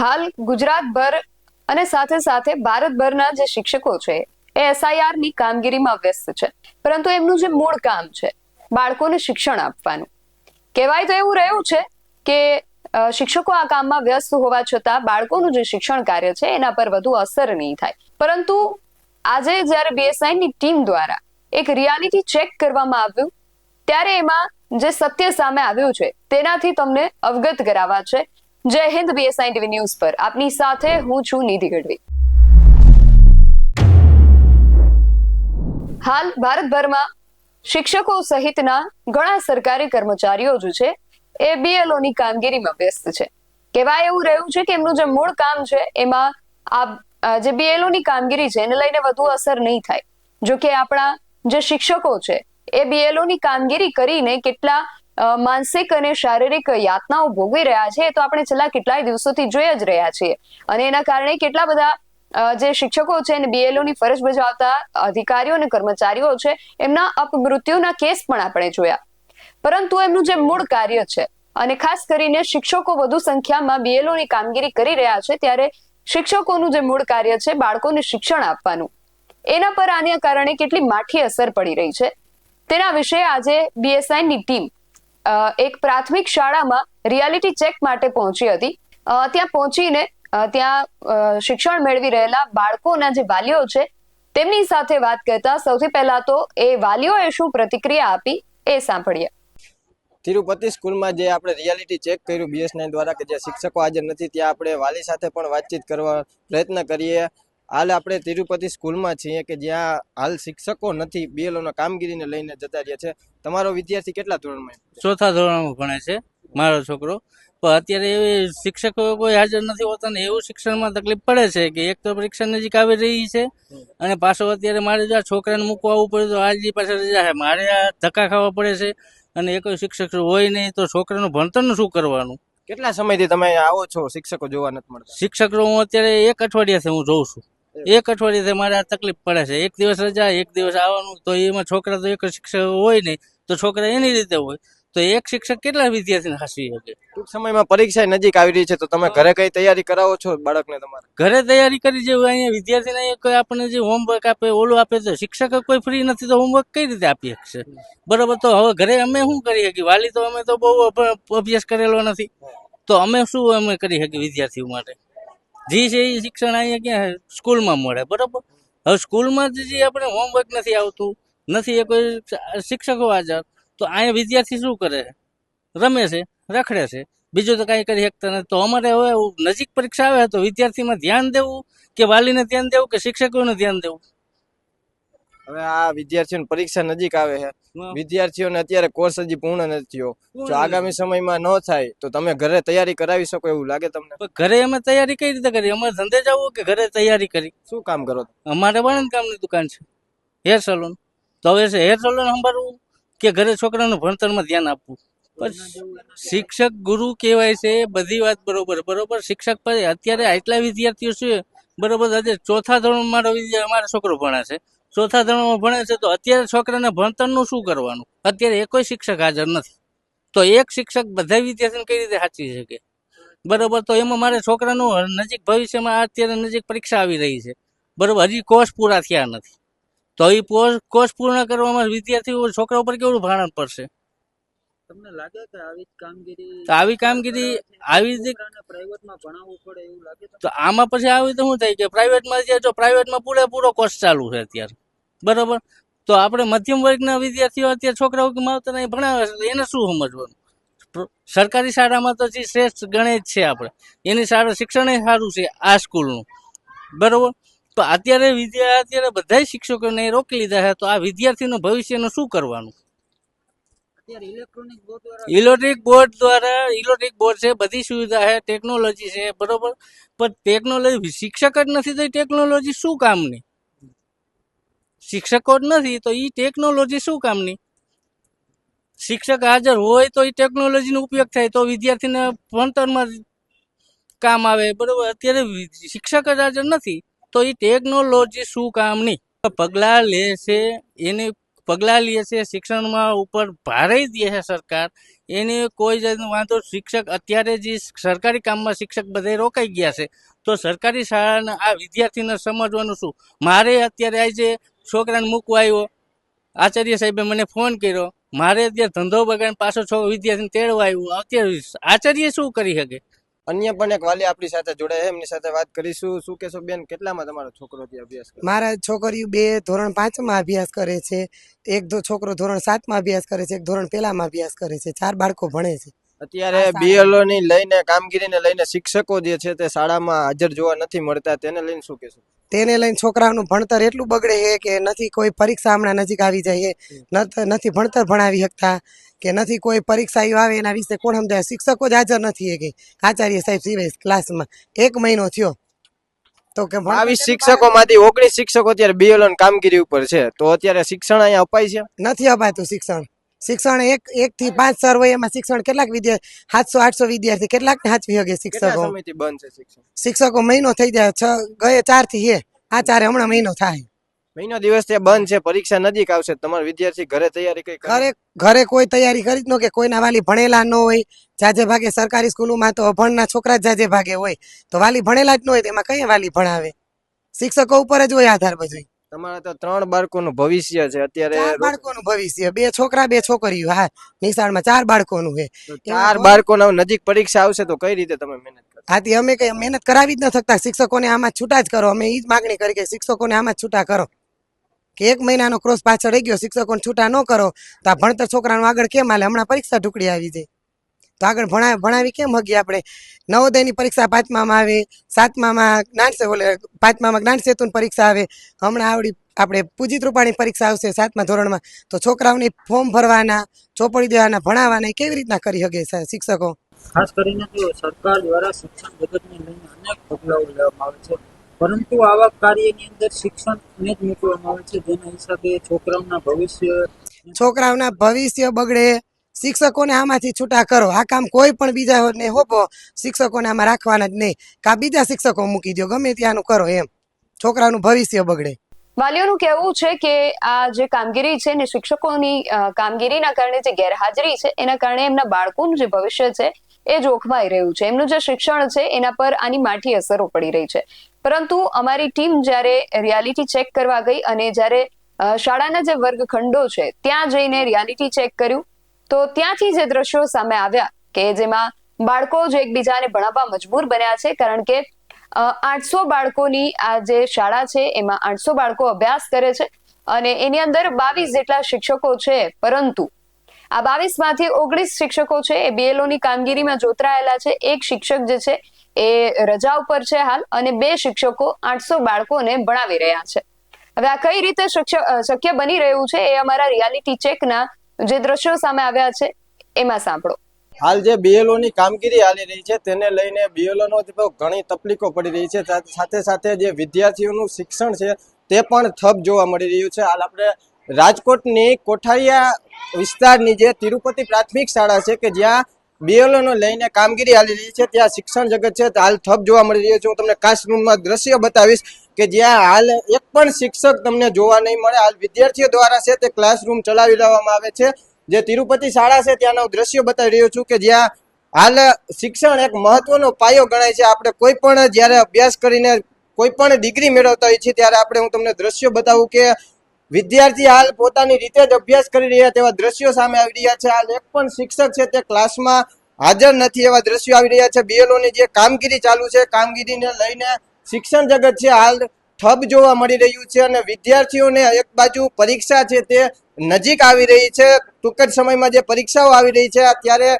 હાલ ગુજરાતભર અને સાથે સાથે ભારતભરના જે શિક્ષકો છે, એ એસઆઈઆરની કામગીરીમાં વ્યસ્ત છે. પરંતુ એમનું જે મૂળ કામ છે, બાળકોને શિક્ષણ આપવાનું. કહેવાય તો એવું રહ્યું છે કે શિક્ષકો આ કામમાં વ્યસ્ત હોવા છતાં બાળકોનું જે શિક્ષણ કાર્ય છે, એના પર વધુ અસર નહીં થાય. પરંતુ આજે જ્યારે બીએસઆઈ ની ટીમ દ્વારા એક રિયાલિટી ચેક કરવામાં આવ્યું, ત્યારે એમાં જે સત્ય સામે આવ્યું છે, તેનાથી તમને અવગત કરાવવા છે જય હિન્દ બીએસઆઈ ટીવી ન્યૂઝ પર. આપની સાથે હું છું નિધિ ગઢવી. હાલ ભારતભરમાં શિક્ષકો સહિતના ઘણા સરકારી કર્મચારીઓ જે છે, એ બીએલઓ ની કામગીરીમાં વ્યસ્ત છે. કહેવાય એવું રહ્યું છે કે એમનું જે મૂળ કામ છે, એમાં આ જે બીએલઓ ની કામગીરી છે, એને લઈને વધુ અસર નહીં થાય. જો કે આપણા જે શિક્ષકો છે, એ બીએલઓ ની કામગીરી કરીને કેટલા માનસિક અને શારીરિક યાતનાઓ ભોગવી રહ્યા છે, તો આપણે છેલ્લા કેટલાય દિવસોથી જોઈ જ રહ્યા છીએ. અને એના કારણે કેટલા બધા જે શિક્ષકો છે અને બીએલઓ ની ફરજ બજાવતા અધિકારીઓ અને કર્મચારીઓ છે, એમના અપમૃત્યુના કેસ પણ આપણે જોયા. પરંતુ એમનું જે મૂળ કાર્ય છે, અને ખાસ કરીને શિક્ષકો વધુ સંખ્યામાં બીએલઓની કામગીરી કરી રહ્યા છે, ત્યારે શિક્ષકોનું જે મૂળ કાર્ય છે, બાળકોને શિક્ષણ આપવાનું. એના પર આને કારણે કેટલી માઠી અસર પડી રહી છે. તેના વિશે આજે બીએસઆઈની ટીમ એક પ્રાથમિક શાળામાં રિયાલિટી ચેક માટે પહોંચી હતી. ત્યાં પહોંચીને ત્યાં શિક્ષણ મેળવી રહેલા બાળકોના જે વાલીઓ છે, તેમની સાથે વાત કરતા સૌથી પહેલા તો એ વાલીઓએ શું પ્રતિક્રિયા આપી એ સાંભળીએ. તિરુપતિ સ્કૂલમાં જે આપણે રિયાલિટી ચેક કર્યું બીએસ દ્વારા, કે જે શિક્ષકો હાજર નથી, ત્યાં આપણે વાલી સાથે પણ વાતચીત કરવા પ્રયત્ન કરીએ. હાલ આપણે તિરુપતિ સ્કૂલમાં છીએ કે જ્યાં હાલ શિક્ષકો નથી બીએલઓના કામગીરીને લઈને જતા રહ્યા છે. તમારો વિદ્યાર્થી કેટલા ધોરણમાં ચોથા ધોરણમાં ભણે છે મારો છોકરો. પણ અત્યારે એવી શિક્ષકો કોઈ હાજર નથી હોતા ને એવું શિક્ષણમાં તકલીફ પડે છે કે એક તો પરીક્ષા નજીક આવી રહી છે અને પાછો અત્યારે મારે જો આ છોકરાને મૂકવા આવવું પડે તો આજની પાછળ રજા છે. મારે આ ધક્કા ખાવા પડે છે અને એ કોઈ શિક્ષક હોય નહીં તો છોકરાનું ભણતરનું શું કરવાનું? કેટલા સમયથી તમે આવો છો? શિક્ષકો જોવા નથી મળતા. શિક્ષકો હું અત્યારે એક અઠવાડિયાથી હું જોઉં છું. એક અઠવાડિયાથી મારે આ તકલીફ પડે છે. એક દિવસ રજા એક દિવસ આવવાનું તો એમાં છોકરા તો એક શિક્ષક હોય નહીં તો છોકરા એની રીતે હોય. તો એક શિક્ષક કેટલા વિદ્યાર્થીને હાંસી શકે? ટૂંક સમયમાં પરીક્ષા નજીક આવી રહી છે તો તમે ઘરે કઈ તૈયારી કરાવો છો બાળકને તમારે? ઘરે તૈયારી કરી જેવું અહીંયા વિદ્યાર્થીને કોઈ આપણને જે હોમવર્ક આપે ઓલું આપે તો શિક્ષક કોઈ ફ્રી નથી તો હોમવર્ક કઈ રીતે આપી શકશે? બરાબર તો હવે ઘરે અમે શું કરી શકીએ? વાલી તો અમે તો બહુ અભ- અભ્યાસ કરેલો નથી. તો અમે શું અમે કરી શકીએ વિદ્યાર્થીઓ માટે? જે છે એ શિક્ષણ અહીંયા ક્યાં સ્કૂલમાં મળે, બરાબર? હવે સ્કૂલમાં જે આપણે હોમવર્ક નથી આવતું, નથી એ કોઈ શિક્ષકો હાજર, તો અહીંયા વિદ્યાર્થી શું કરે? રમે છે, રખડે છે. બીજું તો કાંઈ કરી શકતા નથી. તો અમારે હવે નજીક પરીક્ષા આવે તો વિદ્યાર્થીમાં ધ્યાન દેવું કે વાલીને ધ્યાન દેવું કે શિક્ષકોને ધ્યાન દેવું? હવે આ વિદ્યાર્થીઓની પરીક્ષા નજીક આવે છે. વિદ્યાર્થીઓને અત્યારે કોર્સ હજી પૂર્ણ નથી થયો. જો આગામી સમયમાં ન થાય તો તમે ઘરે તૈયારી કરાવી શકો એવું લાગે તમને? ઘરે અમે તૈયારી કઈ રીતે કરી? અમારે ધંધે જવું કે ઘરે તૈયારી કરી? શું કામ કરો? અમારે વાણંદ કામની દુકાન છે. હેર સલૂન તો હવે હેર સલૂન સંભાળવું કે ઘરે છોકરાનું ભણતરમાં ધ્યાન આપવું? શિક્ષક ગુરુ કહેવાય છે બધી વાત બરોબર. બરોબર શિક્ષક પર અત્યારે આટલા વિદ્યાર્થીઓ છે બરોબર આજે ચોથા ધોરણ મારો વિદ્યા મારો છોકરો ભણે છે. ચોથા ધોરણમાં ભણે છે તો અત્યારે છોકરાને ભણતરનું શું કરવાનું? અત્યારે એકોય શિક્ષક હાજર નથી. તો એક શિક્ષક બધા વિદ્યાર્થીને કઈ રીતે સાચવી શકે? બરોબર, તો એમાં મારે છોકરાનું નજીક ભવિષ્યમાં અત્યારે નજીક પરીક્ષા આવી રહી છે. બરોબર, હજી કોર્સ પૂરા થયા નથી. તો એ કોર્સ પૂર્ણ કરવામાં વિદ્યાર્થીઓ, છોકરા ઉપર કેવું ભારણ પડશે? તમને લાગે કે આવી કામગીરી તો આવી કામગીરી આવી જ પ્રાઇવેટમાં ભણાવવું પડે એવું લાગે તો આમાં પછી આવી તો શું થાય કે પ્રાઇવેટમાં જે જો પ્રાઇવેટમાં પૂરેપૂરો કોર્સ ચાલુ છે અત્યારે. બરોબર? તો આપણે મધ્યમ વર્ગના વિદ્યાર્થીઓ અત્યારે છોકરાઓ કે માવતર અહીં ભણાવે છે એને શું સમજવાનું? સરકારી શાળામાં તો જે શ્રેષ્ઠ ગણે જ છે આપણે. એની શાળા શિક્ષણ સારું છે આ સ્કૂલનું. બરોબર? તો અત્યારે વિદ્યા અત્યારે બધા શિક્ષકોને રોકી લીધા છે તો આ વિદ્યાર્થીનું ભવિષ્યનું શું કરવાનું? ઇલેક્ટ્રોનિક બોર્ડ દ્વારા ઇલેક્ટ્રિક બોર્ડ છે, બધી સુવિધા છે ટેકનોલોજી છે, બરોબર? પણ ટેકનોલોજી શિક્ષક જ નથી તો ટેકનોલોજી શું કામની? શિક્ષકો જ નથી તો એ ટેકનોલોજી શું કામની? શિક્ષક હાજર હોય તો એ ટેકનોલોજીનો ઉપયોગ થાય તો વિદ્યાર્થીને ભણતરમાં કામ આવે, બરોબર? અત્યારે શિક્ષક જ હાજર નથી તો એ ટેકનોલોજી શું કામની? પગલાં લે છે એને પગલાં લે છે, શિક્ષણમાં ઉપર ભારે દે છે સરકાર. એને કોઈ જાતનો વાંધો શિક્ષક અત્યારે જે સરકારી કામમાં શિક્ષક બધે રોકાઈ ગયા છે, તો સરકારી શાળાના આ વિદ્યાર્થીને સમજવાનું શું? મારે અત્યારે આજે છોકરાને મૂકવા આવ્યો, આચાર્ય સાહેબે મને ફોન કર્યો, મારે અત્યારે ધંધો બગાડીને પાછો છો વિદ્યાર્થીને તેડવા આવ્યો. અત્યારે આચાર્ય શું કરી શકે? અન્ય પણ એક વાલી આપણી સાથે જોડાય છે, એમની સાથે વાત કરીશું. શું કહેશો બેન, કેટલામાં તમારો છોકરો અભ્યાસ કરે? મારા છોકરીઓ બે, ધોરણ પાંચમાં અભ્યાસ કરે છે. એક છોકરો ધોરણ સાતમાં અભ્યાસ કરે છે, એક ધોરણ પહેલામાં અભ્યાસ કરે છે. ચાર બાળકો ભણે છે. અત્યારે બીએલઓ ની લઈને કામગીરીને લઈને શિક્ષકો જે છે તે શાળામાં હાજર જોવા નથી મળતા. તેને લઈને શું કહેશું? તેને લઈને છોકરાઓનું ભણતર એટલું બગડે છે કે નથી કોઈ પરીક્ષા હમણાં નજીક આવી જાય નથી ભણતર ભણાવી શકતા કે નથી કોઈ પરીક્ષા આવે એના વિશે કોણ સમજાય શિક્ષકો જ હાજર નથી કે. આચાર્ય સાહેબ સિવાય ક્લાસમાં. એક મહિનો થયો. તો કે બાવીસ શિક્ષકો માંથી ઓગણીસ શિક્ષકો અત્યારે બીએલઓ કામગીરી ઉપર છે. તો અત્યારે શિક્ષણ અહીંયા અપાય છે? નથી અપાતું શિક્ષણ. શિક્ષણ એક એક થી પાંચ સર હોય એમાં શિક્ષણ કેટલાક વિદ્યાર્થી સાતસો આઠસો વિદ્યાર્થી કેટલાક ને હાચવી શકે શિક્ષકો શિક્ષકો મહિનો થઈ જાય છ ગયે ચારથી હે આ ચારે હમણાં મહિનો થાય. મહિનો દિવસ ત્યાં બંધ છે પરીક્ષા નજીક આવશે તમારા વિદ્યાર્થી ઘરે તૈયારી કઈ ઘરે ઘરે કોઈ તૈયારી કરી જ ન કે કોઈના વાલી ભણેલા ન હોય જાજે ભાગે સરકારી સ્કૂલોમાં તો અભણના છોકરા જાજે ભાગે હોય તો વાલી ભણેલા જ ન હોય તેમાં એમાં કઈ વાલી ભણાવે? શિક્ષકો ઉપર જ હોય આધાર બધું તમારા તો ત્રણ બાળકોનું ભવિષ્ય છે અત્યારે ચાર બાળકોનું ભવિષ્ય. બે છોકરા બે છોકરીઓ. હા નિશાળમાં ચાર બાળકોનું છે. ચાર બાળકોના નજીક પરીક્ષા આવશે તો કઈ રીતે તમે મહેનત આથી અમે કઈ મહેનત કરાવી જ ન શકતા. શિક્ષકોને આમાં છૂટા જ કરો. અમે એ જ માગણી કરી કે શિક્ષકોને આમાં છૂટા કરો. કે એક મહિનાનો ક્રોસ પાછળ રહી ગયો શિક્ષકોને છૂટા ન કરો. તો આ ભણતર છોકરાનું આગળ કેમ હાલે? હમણાં પરીક્ષા ઢુકડી આવી જાય તો આગળ ભણાવી ભણાવી કેમ હગી આપણે? નવોદયની પરીક્ષા પાંચમામાં આવે સાતમામાં જ્ઞાન ઓલે પાંચમામાં જ્ઞાન સેતુની પરીક્ષા આવે. હમણાં આવડી આપણે પૂજિત રૂપાણી પરીક્ષા આવશે સાતમા ધોરણમાં. તો છોકરાઓને ફોર્મ ભરવાના ચોપડી દેવાના ભણાવવાના કેવી રીતના કરી શકે શિક્ષકો? ખાસ કરીને જો સરકાર દ્વારા શિક્ષણ જગતને લઈને અનેક પગલાઓ લેવામાં આવે છે. પરંતુ આવા કાર્યની અંદર શિક્ષણને જ મૂકવામાં આવે છે. જેના હિસાબે છોકરાઓના ભવિષ્ય છોકરાઓના ભવિષ્ય બગડે શિક્ષકોને આમાંથી છૂટા કરો. આ કામ કોઈ પણ બીજા ને હોપો શિક્ષકોને આમાં રાખવાના જ નહીં. કા બીજા શિક્ષકો મૂકી દો ગમે ત્યાંનું કરો એમ. છોકરાનું ભવિષ્ય બગડે. વાલીઓનું કહેવું છે કે આ જે કામગીરી છે ને શિક્ષકોની કામગીરીના કારણે જે ગેરહાજરી છે, એના કારણે એમના બાળકોનું જે ભવિષ્ય છે, એ જોખમાઈ રહ્યું છે. એમનું જે શિક્ષણ છે, એના પર આની માઠી અસરો પડી રહી છે. પરંતુ અમારી ટીમ જ્યારે રિયાલિટી ચેક કરવા ગઈ અને જ્યારે શાળાના જે વર્ગખંડો છે, ત્યાં જઈને રિયાલિટી ચેક કર્યું. તો ત્યાંથી જે દ્રશ્યો સામે આવ્યા કે જેમાં બાળકો જ એકબીજાને ભણાવવા મજબૂર બન્યા છે, કારણ કે આઠસો બાળકોની આ જે શાળા છે, એમાં આઠસો બાળકો અભ્યાસ કરે છે અને એની અંદર બાવીસ જેટલા શિક્ષકો છે, પરંતુ આ બાવીસમાંથી ઓગણીસ શિક્ષકો છે, એ બીએલઓ ની કામગીરીમાં જોતરાયેલા છે. એક શિક્ષક જે છે, એ રજા ઉપર છે હાલ અને બે શિક્ષકો આઠસો બાળકોને ભણાવી રહ્યા છે. હવે આ કઈ રીતે શક્ય બની રહ્યું છે, એ અમારા રિયાલિટી ચેકના જે દ્રશ્યો સામે આવ્યા છે, એમાં સાંભળો. હાલ જે બીએલઓ ની કામગીરી હાલી રહી છે, તેને લઈને બીએલઓ નો ઘણી તકલીફો પડી રહી છે. સાથે સાથે જે વિદ્યાર્થીઓનું શિક્ષણ છે, તે પણ ઠપ જોવા મળી રહ્યું છે. હાલ આપણે રાજકોટની કોઠારિયા વિસ્તારની જે તિરુપતિ પ્રાથમિક શાળા છે, કે જ્યાં બીએલઓ લઈને કામગીરી હાલી રહી છે, ત્યાં શિક્ષણ જગત છે હાલ ઠપ જોવા મળી રહ્યું છે. હું તમને ક્લાસરૂમમાં દ્રશ્ય બતાવીશ. કે જ્યાં હાલ એક પણ શિક્ષક તમને જોવા નહીં મળે. હાલ વિદ્યાર્થીઓ દ્વારા છે તે ક્લાસરૂમ ચલાવી લેવામાં આવે છે. જે તિરુપતિ શાળા છે ત્યાંનો દ્રશ્ય બતાવી રહ્યો છું કે જ્યાં હાલ શિક્ષણ એક મહત્વનો પાયો ગણાય છે. આપણે કોઈ પણ જ્યારે અભ્યાસ કરીને કોઈ પણ ડિગ્રી મેળવતા હોઈએ છીએ ત્યારે આપણે હું તમને દ્રશ્ય બતાવું કે વિદ્યાર્થી હાલ પોતાની રીતે જ અભ્યાસ કરી રહ્યા તેવા દ્રશ્યો સામે આવી રહ્યા છે. હાલ એક પણ શિક્ષક છે તે ક્લાસમાં હાજર નથી એવા દ્રશ્યો આવી રહ્યા છે. બીએલઓની જે કામગીરી ચાલુ છે, કામગીરીને લઈને શિક્ષણ જગત છે, હાલ ઠપ જોવા મળી રહ્યું છે અને વિદ્યાર્થીઓને એક બાજુ પરીક્ષા છે તે નજીક આવી રહી છે. ટૂંક જ સમયમાં જે પરીક્ષાઓ આવી રહી છે ત્યારે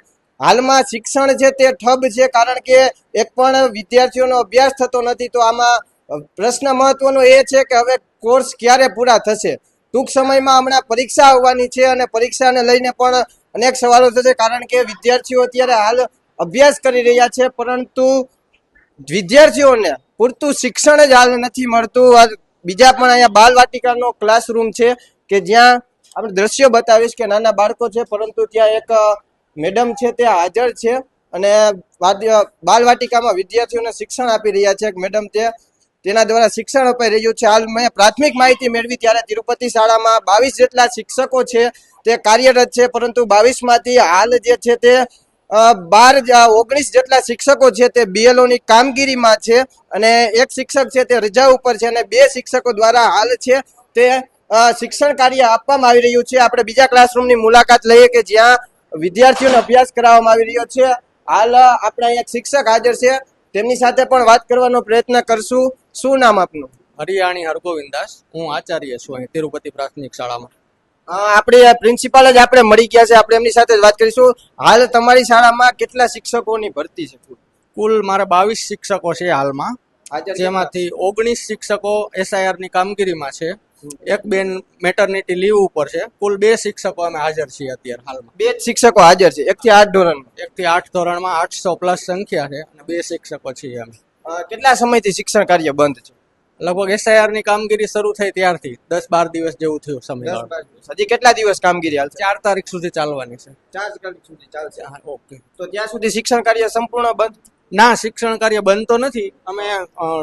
હાલમાં શિક્ષણ છે તે ઠપ છે, કારણ કે એક પણ વિદ્યાર્થીઓનો અભ્યાસ થતો નથી. તો આમાં પ્રશ્ન મહત્વનો એ છે કે હવે કોર્સ ક્યારે પૂરા થશે? ટૂંક સમયમાં હમણાં પરીક્ષા આવવાની છે અને પરીક્ષાને લઈને પણ અનેક સવાલો થશે, કારણ કે વિદ્યાર્થીઓ અત્યારે હાલ અભ્યાસ કરી રહ્યા છે, પરંતુ વિદ્યાર્થીઓને પૂરતું શિક્ષણ જ હાલ નથી મળતું. બીજા પણ અહીંયા બાલ વાટિકાનો ક્લાસરૂમ છે કે જ્યાં આપણે દ્રશ્ય બતાવીશ કે નાના બાળકો છે, પરંતુ ત્યાં એક મેડમ છે તે હાજર છે અને બાલ વાટિકામાં વિદ્યાર્થીઓને શિક્ષણ આપી રહ્યા છે. મેડમ તે, તેના દ્વારા શિક્ષણ અપાઈ રહ્યું છે. હાલ મેં પ્રાથમિક માહિતી મેળવી ત્યારે તિરુપતિ શાળામાં બાવીસ જેટલા શિક્ષકો છે તે કાર્યરત છે, પરંતુ બાવીસમાંથી હાલ જે છે તે બાર ઓગણીસ જેટલા શિક્ષકો છે તે બીએલઓની કામગીરીમાં છે અને એક શિક્ષક છે તે રજા ઉપર છે અને બે શિક્ષકો દ્વારા હાલ છે તે શિક્ષણ કાર્ય આપવામાં આવી રહ્યું છે. આપણે બીજા ક્લાસરૂમની મુલાકાત લઈએ કે જ્યાં વિદ્યાર્થીઓનો અભ્યાસ કરાવવામાં આવી રહ્યો છે. હાલ આપણા એક શિક્ષક હાજર છે. તેમની સાથે પણ વાત કરવાનો પ્રયત્ન કરશું. શું નામ આપનું? હરિયાણી હરગોવિંદાસ હું આચાર્ય છું અહીં તિરુપતિ પ્રાથમિક શાળામાં. આપણે પ્રિન્સિપાલ જ આપણે મળી ગયા છે. આપણે એમની સાથે જ વાત કરીશું. હાલ તમારી શાળામાં કેટલા શિક્ષકોની ભરતી છે કુલ? મારા બાવીસ શિક્ષકો છે હાલમાં. જેમાંથી ઓગણીસ શિક્ષકો એસઆઈઆરની કામગીરીમાં છે. એક બેન મેટરનિટી લીવ ઉપર છે. કુલ બે શિક્ષકો અમે હાજર છીએ અત્યારે હાલમાં. બે શિક્ષકો હાજર છે. એક થી આઠ ધોરણ એક થી આઠ ધોરણમાં આઠસો પ્લસ સંખ્યા છે અને બે શિક્ષકો છીએ અમે. કેટલા સમયથી શિક્ષણ કાર્ય બંધ છે? લગભગ એસઆઈઆરની કામગીરી શરૂ થઈ ત્યારથી દસ બાર દિવસ જેવું થયું સમય હજી કેટલા દિવસ કામગીરી હાલશે? ચાર તારીખ સુધી ચાલવાની છે. ચાર તારીખ સુધી ચાલશે. ઓકે. તો ત્યાં સુધી શિક્ષણ કાર્ય સંપૂર્ણ બંધ? ના શિક્ષણ કાર્ય બંધ તો નથી. અમે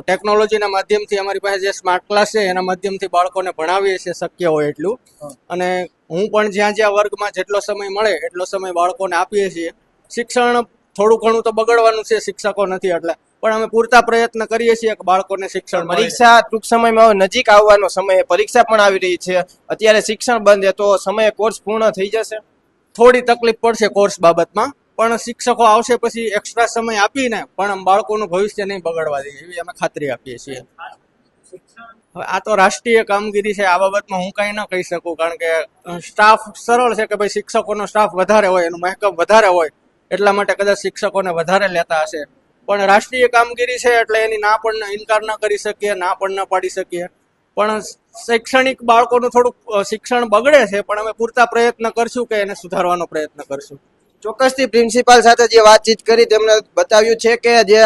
ટેકનોલોજીના માધ્યમથી અમારી પાસે જે સ્માર્ટ ક્લાસ છે એના માધ્યમથી બાળકોને ભણાવીએ છીએ શક્ય હોય એટલું. અને હું પણ જ્યાં જ્યાં વર્ગમાં જેટલો સમય મળે એટલો સમય બાળકોને આપીએ છીએ. શિક્ષણ થોડું ઘણું તો બગડવાનું છે શિક્ષકો નથી એટલે પણ અમે પૂરતા પ્રયત્ન કરીએ છીએ કે બાળકોને શિક્ષણ પરીક્ષા ટૂંક સમયમાં નજીક આવવાનો સમય પરીક્ષા પણ આવી રહી છે. અત્યારે શિક્ષણ બંધ તો સમયે કોર્સ પૂર્ણ થઈ જશે? થોડી તકલીફ પડશે કોર્સ બાબતમાં પણ શિક્ષકો આવશે પછી એક્સ્ટ્રા સમય આપીને પણ બાળકોનું ભવિષ્ય નહીં બગડવા દઈએ. એવી અમે ખાતરી આપીએ છીએ. હવે આ તો રાષ્ટ્રીય કામગીરી છે. આ બાબતમાં હું કઈ ન કહી શકું કારણ કે સ્ટાફ સરળ છે કે ભાઈ શિક્ષકોનો સ્ટાફ વધારે હોય એનું મહેકમ વધારે હોય એટલા માટે કદાચ શિક્ષકોને વધારે લેતા હશે. પણ રાષ્ટ્રીય કામગીરી છે એટલે એની ના પણ ઇનકાર ન કરી શકીએ, ના પણ ન પાડી શકીએ. પણ શૈક્ષણિક બાળકોનું થોડુંક શિક્ષણ બગડે છે, પણ અમે પૂરતા પ્રયત્ન કરશું કે એને સુધારવાનો પ્રયત્ન કરશું. ચોક્કસથી પ્રિન્સિપાલ સાથે જે વાતચીત કરી તેમણે બતાવ્યું છે કે જે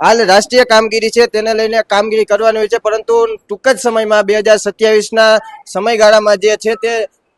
હાલ રાષ્ટ્રીય કામગીરી છે તેને લઈને કામગીરી કરવાની હોય છે, પરંતુ ટૂંક જ સમયમાં બે હજાર સત્યાવીસના સમયગાળામાં જે છે તે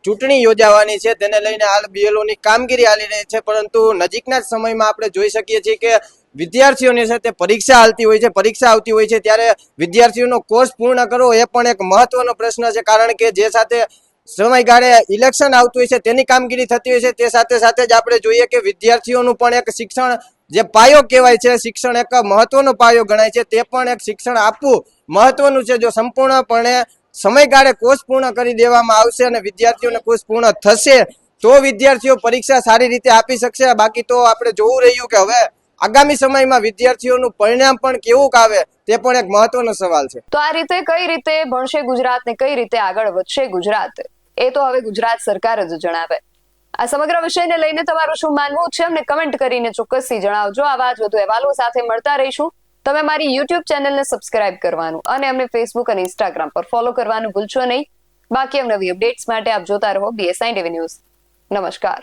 ચૂંટણી યોજાવાની છે, તેને લઈને હાલ BLO ની કામગીરી હાલી રહી છે, પરંતુ નજીકના જ સમયમાં આપણે જોઈ શકીએ છીએ કે વિદ્યાર્થીઓની તે પરીક્ષા આવતી હોય છે, પરીક્ષા આવતી હોય છે, ત્યારે વિદ્યાર્થીઓનો કોર્સ પૂર્ણ કરવો એ પણ એક મહત્વનો પ્રશ્ન છે, કારણ કે જે સાથે સમયગાળે ઇલેક્શન આવતું હોય છે, તેની કામગીરી થતી હોય છે, તે સાથે સાથે જ આપણે જોઈએ કે વિદ્યાર્થીઓનું પણ એક શિક્ષણ જે પાયો કહેવાય છે, શિક્ષણ એક મહત્વનો પાયો ગણાય છે, તે પણ એક શિક્ષણ આપવું મહત્વનું છે, જો સંપૂર્ણપણે સમયગાળે કોર્સ પૂર્ણ કરી દેવામાં આવશે અને વિદ્યાર્થીઓને કોર્સ પૂર્ણ થશે, તો વિદ્યાર્થીઓ પરીક્ષા સારી રીતે આપી શકશે. બાકી તો આપણે જોવું રહ્યું કે હવે આગામી સમયમાં વિદ્યાર્થીઓનું પરિણામ પણ કેવું આવે તે પણ એક મહત્વનો સવાલ છે. તો આ રીતે કઈ રીતે ભણશે ગુજરાત ને કઈ રીતે આગળ વધશે ગુજરાત? એ તો હવે ગુજરાત સરકાર જ જણાવે. આ સમગ્ર વિષયને લઈને તમારું શું માનવું છે? અમને કમેન્ટ કરીને ચોક્કસથી જણાવજો. આવા જ વધુ અહેવાલો સાથે મળતા રહીશું. તમે મારી યુટ્યુબ ચેનલને સબસ્ક્રાઇબ કરવાનું અને અમને ફેસબુક અને ઇન્સ્ટાગ્રામ પર ફોલો કરવાનું ભૂલશો નહીં. બાકી નવી અપડેટ્સ માટે આપ જોતા રહો બીએસઆઈ ટીવી ન્યૂઝ નમસ્કાર.